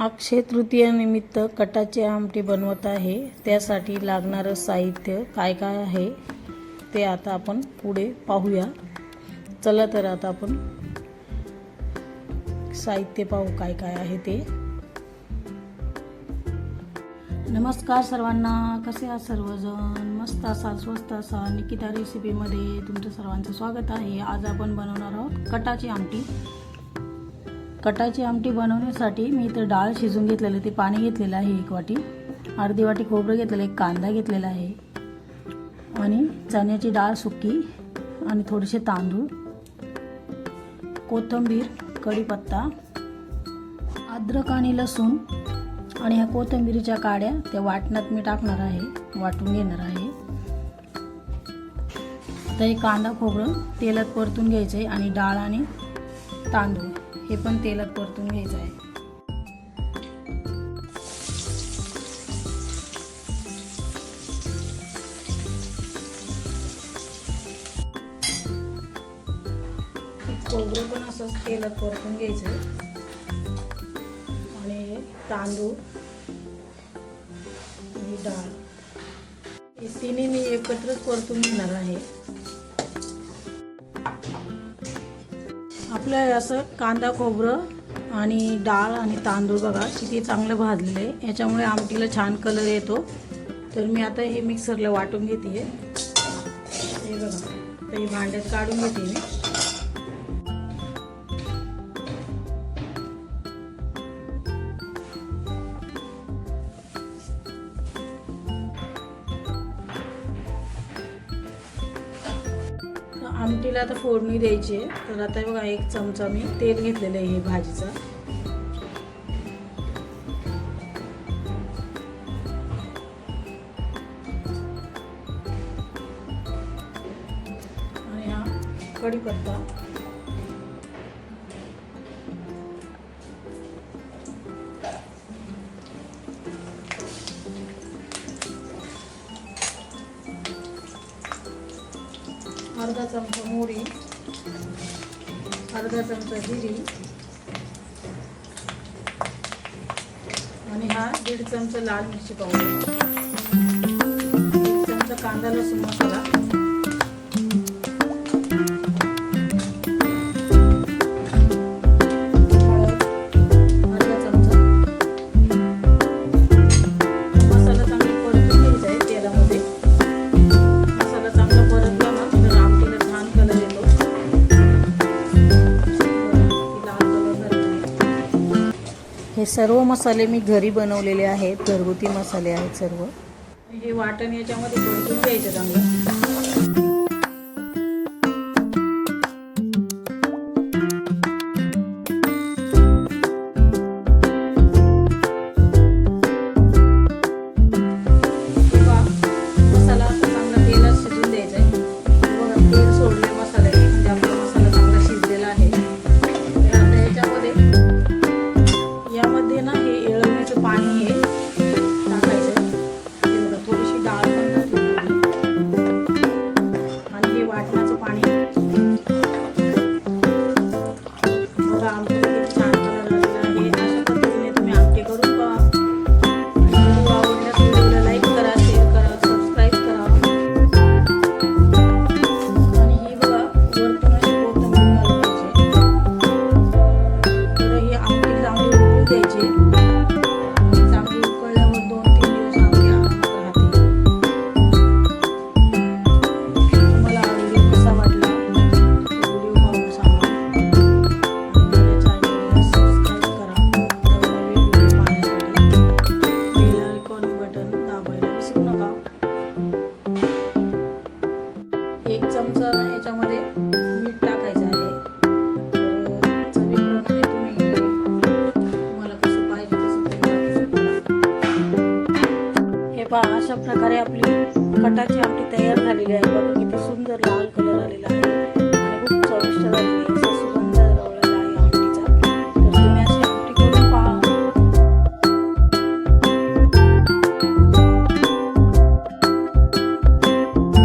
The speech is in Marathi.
अक्षय तृतीयानिमित्त कटाची आमटी बनवत आहे. त्यासाठी लागणारं साहित्य काय काय आहे ते आता आपण पुढे पाहूया. चला तर आता आपण साहित्य पाहू काय काय आहे ते. नमस्कार सर्वांना. कसे आहात सर्वजण? मस्त असाल स्वस्त असाल. निकिता रेसिपीमध्ये तुमचं सर्वांचं स्वागत आहे. आज आपण बनवणार आहोत कटाची आमटी. कटाची आमटी बनवण्यासाठी मी इथं डाळ शिजून घेतलेलं ते पाणी घेतलेलं आहे एक वाटी अर्धी वाटी खोबरं घेतलेलं एक कांदा घेतलेला आहे आणि चण्याची डाळ सुकी आणि थोडेसे तांदूळ कोथिंबीर कढीपत्ता अद्रक आणि लसूण आणि ह्या कोथिंबीरीच्या काड्या त्या वाटणात मी टाकणार आहे वाटून घेणार आहे. आता हे कांदा खोबरं तेलात परतून घ्यायचं आहे आणि डाळ आणि तांदूळ. हे पण तेलात परतून घ्यायचं आहे. खोबरं पण असंच तेलात परतून घ्यायचं आहे. आणि तांदूळ आणि डाळ. हे तिन्ही मी एकत्रच परतून घेणार आहे. आपलं असं कांदा खोबरं आणि डाळ आणि तांदूळ बघा किती चांगलं भाजलेलं आहे. याच्यामुळे आमटीला छान कलर येतो. तर मी आता हे मिक्सरला वाटून घेते. हे बघा तर हे भांड्यात काढून घेते मी. आमटीला आता फोडणी द्यायची आहे. तर आता बघा एक चमचा मी तेल घेतलेलं आहे हे भाजीचा. आणि हा कढीपत्ता. अर्धा चमचा मोहरी अर्धा चमचा जिरी आणि हा दीड चमचा लाल मिरची पावडर. एक चमचा कांदा लसूण मसाला. हे सर्व मसाले मी घरी बनवलेले आहेत घरगुती मसाले आहेत सर्व. हे वाटण याच्यामध्ये परतून घ्यायचं चांगलं पहा अशा प्रकारे आपली कटाची आमटी तयार झालेली आहे. बघा किती सुंदर लाल कलर आलेला आहे. आणि खूप चविष्ट झालेली आहे.